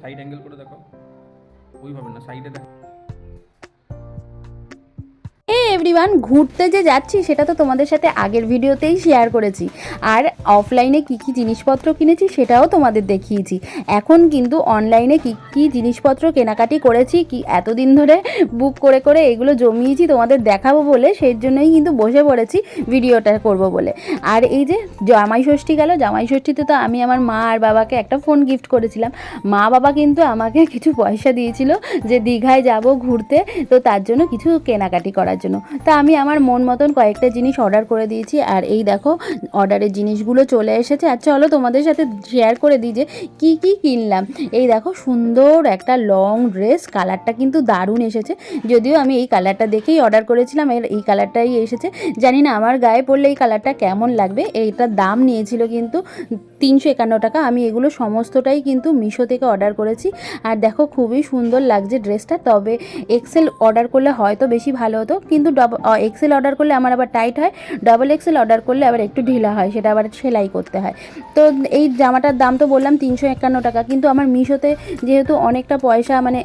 Side angle করে দেখো। ওইভাবে না সাইডে দেখো। এভরিওয়ান ঘুরতে যে যাচ্ছি, সেটা তো তোমাদের সাথে আগের ভিডিওতেই শেয়ার করেছি। আর অফলাইনে কি কি জিনিসপত্র কিনেছি, সেটাও তোমাদের দেখিয়েছি। এখন কিন্তু অনলাইনে কি কি জিনিসপত্র কেনাকাটি করেছি, কি এতদিন ধরে বুক করে করে এগুলো জমিয়েছি, তোমাদের দেখাবো বলে, সেই জন্যই কিন্তু বসে পড়েছি, ভিডিওটা করব বলে। আর এই যে জামাই ষষ্ঠী গেল, জামাই ষষ্ঠীতে তো আমি আমার মা আর বাবাকে একটা ফোন গিফট করেছিলাম। মা বাবা কিন্তু আমাকে কিছু পয়সা দিয়েছিল যে দীঘায় যাব ঘুরতে, তো তার জন্য কিছু কেনাকাটি করার জন্য। তা আমি আমার মন মতন কয়েকটা জিনিস অর্ডার করে দিয়েছি। আর এই দেখো অর্ডারের জিনিসগুলো চলে এসেছে। আর চলো তোমাদের সাথে শেয়ার করে দিই যে কী কী কিনলাম। এই দেখো, সুন্দর একটা লং ড্রেস কালারটা কিন্তু দারুণ এসেছে। যদিও আমি এই কালারটা দেখেই অর্ডার করেছিলাম, এর এই কালারটাই এসেছে। জানি না, আমার গায়ে পড়লে এই কালারটা কেমন লাগবে? এইটার দাম নিয়েছিল কিন্তু তিনশো একান্ন টাকা। আমি এগুলো সমস্তটাই কিন্তু মিশো থেকে অর্ডার করেছি। আর দেখো খুবই সুন্দর লাগছে ড্রেসটা তবে এক্সেল অর্ডার করলে হয়তো বেশি ভালো হতো। কিন্তু এক্সেল অর্ডার করলে আমার আবার টাইট হয়। ডবল এক্সেল অর্ডার করলে আবার একটু ঢিলা হয়। সেটা আবার সেলাই করতে হয়। তো এই জামাটার দাম তো বললাম তিনশো একান্ন টাকা। কিন্তু আমার মিশোতে যেহেতু অনেকটা পয়সা মানে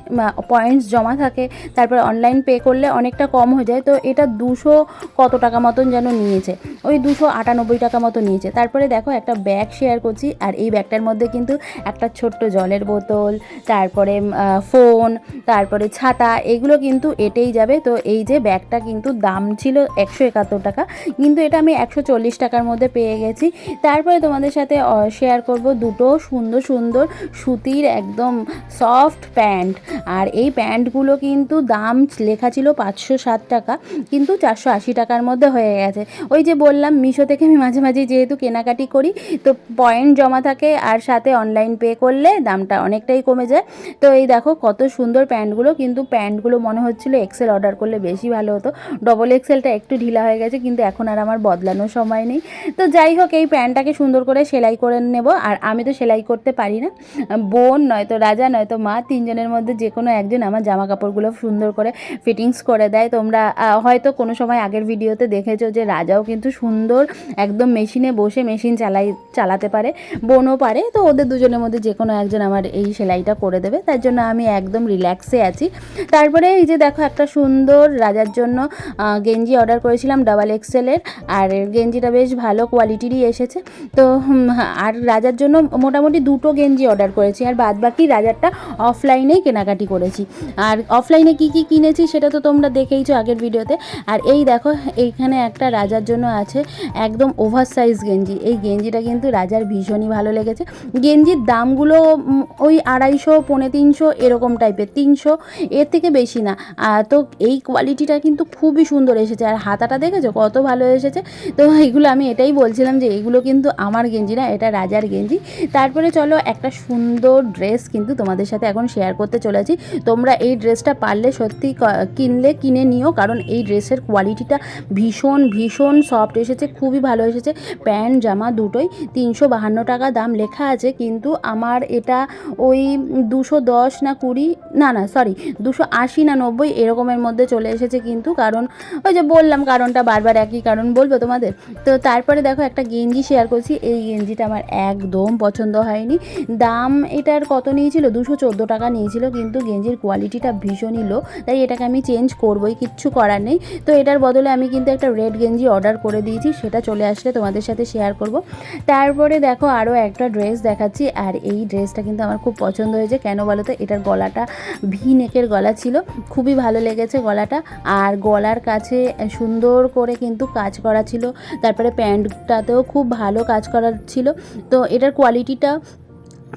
পয়েন্টস জমা থাকে, তারপর অনলাইন পে করলে অনেকটা কম হয়ে যায়। তো এটা দুশো কত টাকা মতন যেন নিয়েছে। ওই দুশো আটানব্বই টাকা মতো নিয়েছে। তারপরে দেখো একটা ব্যাগ শেয়ার করছি আর এই ব্যাগটার মধ্যে কিন্তু একটা ছোট্ট জলের বোতল, তারপরে ফোন, তারপরে ছাতা, এগুলো কিন্তু এটেই যাবে। তো এই যে ব্যাগটা কিন্তু দাম ছিল একশো একাত্তর টাকা, কিন্তু এটা আমি একশো চল্লিশ টাকার মধ্যে পেয়ে গেছি। তারপরে তোমাদের সাথে শেয়ার করব দুটো সুন্দর সুন্দর সুতির একদম সফট প্যান্ট আর এই প্যান্টগুলো কিন্তু দাম লেখা ছিল পাঁচশো সাত টাকা, কিন্তু চারশো আশি টাকার মধ্যে হয়ে গেছে। ওই যে বললাম, মিশো থেকে আমি মাঝে মাঝে যেহেতু কেনাকাটি করি, তো পয়েন্ট জমা থাকে আর সাথে অনলাইন পে করলে দামটা অনেকটাই কমে যায়। তো এই দেখো কত সুন্দর প্যান্টগুলো, কিন্তু প্যান্টগুলো মনে হচ্ছিল এক্সেল অর্ডার করলে বেশি ভালো হতো। ডবল এক্সেলটা একটু ঢিলা হয়ে গেছে, কিন্তু এখন আর আমার বদলানোর সময় নেই। তো যাই হোক, এই প্যান্টটাকে সুন্দর করে সেলাই করে নেব। আর আমি তো সেলাই করতে পারি না। বোন নয়তো রাজা, নয়তো মা, তিনজনের মধ্যে যে কোনো একজন আমার জামা কাপড়গুলো সুন্দর করে ফিটিংস করে দেয়। তোমরা হয়তো কোনো সময় আগের ভিডিওতে দেখেছ যে রাজাও কিন্তু সুন্দর একদম মেশিনে বসে মেশিন চালাই, চালাতে পারে। বোনও পারে, তো ওদের দুজনের মধ্যে যে কোনো একজন আমার এই সেলাইটা করে দেবে। তার জন্য আমি একদম রিল্যাক্সে আছি। তারপরে এই যে দেখো একটা সুন্দর রাজার জন্য গেঞ্জি অর্ডার করেছিলাম ডাবল এক্সেলের আর গেঞ্জিটা বেশ ভালো কোয়ালিটিরই এসেছে। তো আর রাজার জন্য মোটামুটি দুটো গেঞ্জি অর্ডার করেছি, আর বাদ বাকি রাজারটা অফলাইনেই কেনাকাটি করেছি। আর অফলাইনে কি কি কিনেছি সেটা তো তোমরা দেখেইছো আগের ভিডিওতে। আর এই দেখো, এইখানে একটা রাজার জন্য আছে একদম ওভার সাইজ গেঞ্জি। এই গেঞ্জিটা কিন্তু রাজার ভীষণই ভালো লেগেছে। গেঞ্জির দামগুলো ওই আড়াইশো, পৌনে তিনশো এরকম টাইপের, তিনশো এর থেকে বেশি না। তো এই কোয়ালিটিটা কিন্তু খুবই সুন্দর এসেছে। আর হাতাটা দেখেছ? কত ভালো এসেছে? তো এগুলো আমি এটাই বলছিলাম যে, এগুলো কিন্তু আমার গেঞ্জি না, এটা রাজার গেঞ্জি। তারপরে চলো, একটা সুন্দর ড্রেস কিন্তু তোমাদের সাথে এখন শেয়ার করতে চলেছি। তোমরা এই ড্রেসটা পারলে সত্যি কিনলে, কিনে নিও, কারণ এই ড্রেসের কোয়ালিটিটা ভীষণ ভীষণ সফট এসেছে, খুবই ভালো এসেছে। প্যান্ট, জামা দুটোই তিনশো বাহান্ন টাকা দাম লেখা আছে, কিন্তু আমার এটা ওই দুশো দশ না কুড়ি, না না সরি দুশো আশি না নব্বই এরকমের মধ্যে চলে এসেছে কিন্তু, কারণ ওই যে বললাম কারণটা বারবার একই কারণ বলব তোমাদের। তো তারপরে দেখো একটা গেঞ্জি শেয়ার করছি, এই গেঞ্জিটা আমার একদম পছন্দ হয়নি। দাম এটার কত নিয়েছিল? দুশো চোদ্দ টাকা নিয়েছিল, কিন্তু গেঞ্জির কোয়ালিটিটা ভীষণই লো তাই এটাকে আমি চেঞ্জ করবোই, কিচ্ছু করার নেই। তো এটার বদলে আমি কিন্তু একটা রেড গেঞ্জি অর্ডার করে দিয়েছি, সেটা চলে আসলে তোমাদের সাথে শেয়ার করব। তারপরে দেখো আরও একটা ড্রেস দেখাচ্ছি, আর এই ড্রেসটা কিন্তু আমার খুব পছন্দ হয়েছে। কেন বলো তো এটার গলাটা ভি নেকের গলা ছিল। খুবই ভালো লেগেছে গলাটা। আর গলার কাছে সুন্দর করে কিন্তু কাজ করা ছিল। তারপরে প্যান্টটাতেও খুব ভালো কাজ করা ছিল। তো এটার কোয়ালিটিটা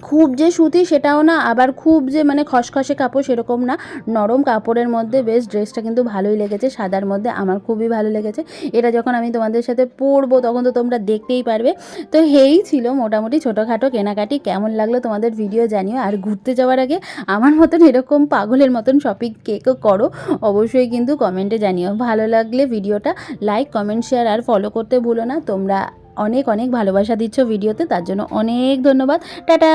খুব যে সুতি সেটাও না, আবার খুব যে মানে খসখসে কাপড় সেরকম না। নরম কাপড়ের মধ্যে বেশ ড্রেসটা কিন্তু ভালোই লেগেছে, সাদার মধ্যে আমার খুবই ভালো লেগেছে। এটা যখন আমি তোমাদের সাথে পরবো তখন তো তোমরা দেখতেই পারবে। তো হেই ছিল মোটামুটি ছোটোখাটো কেনাকাটি, কেমন লাগল তোমাদের ভিডিও জানিও। আর ঘুরতে যাওয়ার আগে আমার মতন এরকম পাগলের মতন শপিং কেকও করো, অবশ্যই কিন্তু কমেন্টে জানিও। ভালো লাগলে ভিডিওটা লাইক কমেন্ট শেয়ার আর ফলো করতে ভুলো না। তোমরা অনেক অনেক ভালোবাসা দিচ্ছ ভিডিওতে তার জন্য অনেক ধন্যবাদ। টাটা!